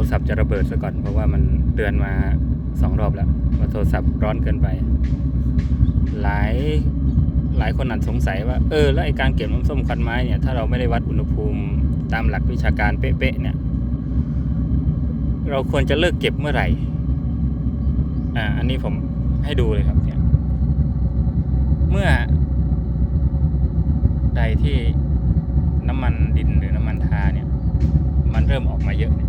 รศัพท์จะระเบิดซะก่อน เพราะว่ามันเตือนมาสองรอบแล้วว่าโทรศัพท์ร้อนเกินไป หลายหลายคนอาจสงสัยว่าเออแล้วไอการเก็บน้ำส้มควันไม้เนี่ยถ้าเราไม่ได้วัดอุณหภูมิตามหลักวิชาการเป๊ะๆเนี่ย เราควรจะเลิกเก็บเมื่อไหร่ อ่า อันนี้ผมให้ดูเลยครับเนี่ย เมื่อใดที่น้ำมันดินหรือน้ำมันทาเนี่ย มันเริ่มออกมาเยอะเนี่ย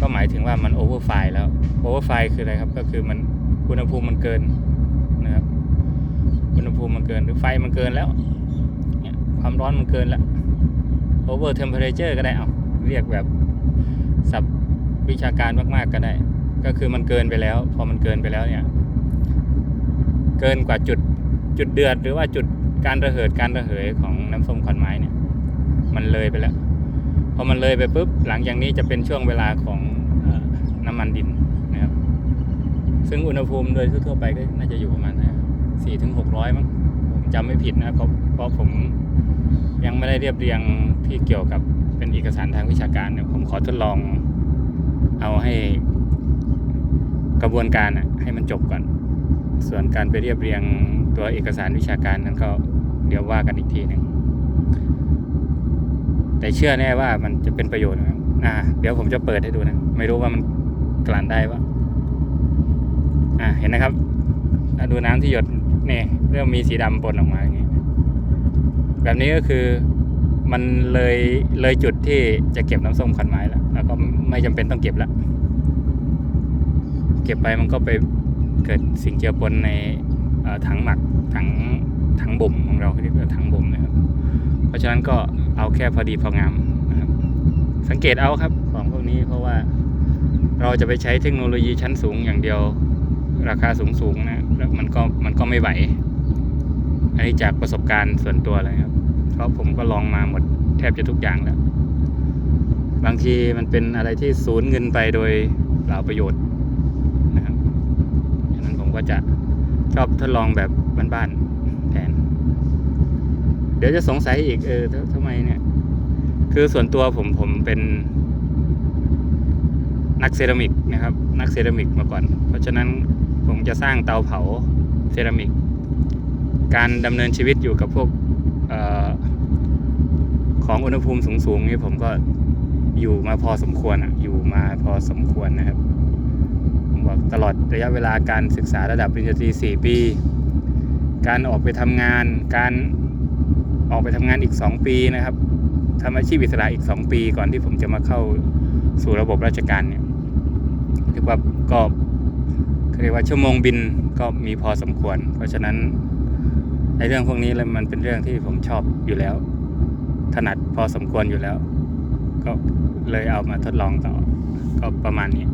ก็หมายถึงว่ามันโอเวอร์ไฟแล้วโอเวอร์ไฟคืออะไรครับก็คือมันอุณหภูมิมันเกินนะครับอุณหภูมิมันเกินหรือไฟมันเกินแล้วเนี่ยความร้อนมันเกินแล้วโอเวอร์เทมเพอเรเจอร์ก็ได้เอาเรียกแบบศัพท์วิชาการมากๆก็ได้ ก็คือมันเกินไปแล้ว พอมันเกินไปแล้วเนี่ยเกินกว่าจุดจุดเดือดหรือว่าจุดการระเหิดการระเหยของน้ำส้มควันไม้เนี่ย มันเลยไปแล้ว พอมันเลยไปปุ๊บหลังจากนี้จะเป็นช่วงเวลาของอน้ำมันดินนะครับ ซึ่งอุณหภูมิโดยทั่วๆไปก็น่าจะอยู่ประมาณสี่ถึงหกร้อยมั้งผมจำไม่ผิดนะเพราะเพราะผมยังไม่ได้เรียบเรียงที่เกี่ยวกับเป็นเอกสารทางวิชาการเนี่ยผมขอทดลองเอาให้กระบวนการอะให้มันจบก่อน ส่วนการไปเรียบเรียงตัวเอกสารวิชาการนั้นก็เดี๋ยวว่ากันอีกทีหนึ่ง แต่เชื่อแน่ว่ามันจะเป็นประโยชน์นะอ่า เดี๋ยวผมจะเปิดให้ดูนะ ไม่รู้ว่ามันกลั่นได้ปะอ่าเห็นนะครับดูน้ำที่หยดเนี่ยเริ่มมีสีดำปนออกมาอย่างนี้แบบนี้ก็คือมันเลยเลยจุดที่จะเก็บน้ำส้มขวัญไม้แล้วแล้วก็ไม่จำเป็นต้องเก็บละเก็บไปมันก็ไปเกิดสิ่งเจือปนในถังหมักถังถังบ่มของเราเรียกว่าถังบ่มนะครับ เพราะฉะนั้นก็ เอาแค่พอดีพองามนะครับสังเกตเอาครับของพวกนี้เพราะว่าเราจะไปใช้เทคโนโลยีชั้นสูงอย่างเดียว ราคาสูงสูงๆนะแล้วมันก็มันก็ไม่ไหว อันนี้จากประสบการณ์ส่วนตัวเลยครับ เพราะผมก็ลองมาหมดแทบจะทุกอย่างแล้ว บางทีมันเป็นอะไรที่สูญเงินไปโดยเปล่าประโยชน์นะครับฉะนั้นผมก็จะชอบทดลองแบบบ้านๆแทน เดี๋ยวจะสงสัยอีกเออทำไมเนี่ย คือส่วนตัวผมผมเป็นนักเซรามิกนะครับ นักเซรามิกมาก่อน เพราะฉะนั้นผมจะสร้างเตาเผาเซรามิก การดำเนินชีวิตอยู่กับพวกออของอุณหภูมิสูงๆนี่ผมก็อยู่มาพอสมควรอะอยู่มาพอสมควรนะครับ ผมบอกตลอดระยะเวลาการศึกษาระดับปริญญาตรี 4 ปี การออกไปทำงาน การออกไปทำงานอีก 2 ปีนะครับทำอาชีพอิสระอีก 2 ปีก่อนที่ผมจะมาเข้าสู่ระบบราชการเนี่ยเรียกว่าก็เรียกว่าชั่วโมงบินก็มีพอสมควร เพราะฉะนั้นในเรื่องพวกนี้แล้วมันเป็นเรื่องที่ผมชอบอยู่แล้ว ถนัดพอสมควรอยู่แล้ว ก็เลยเอามาทดลองต่อก็ประมาณนี้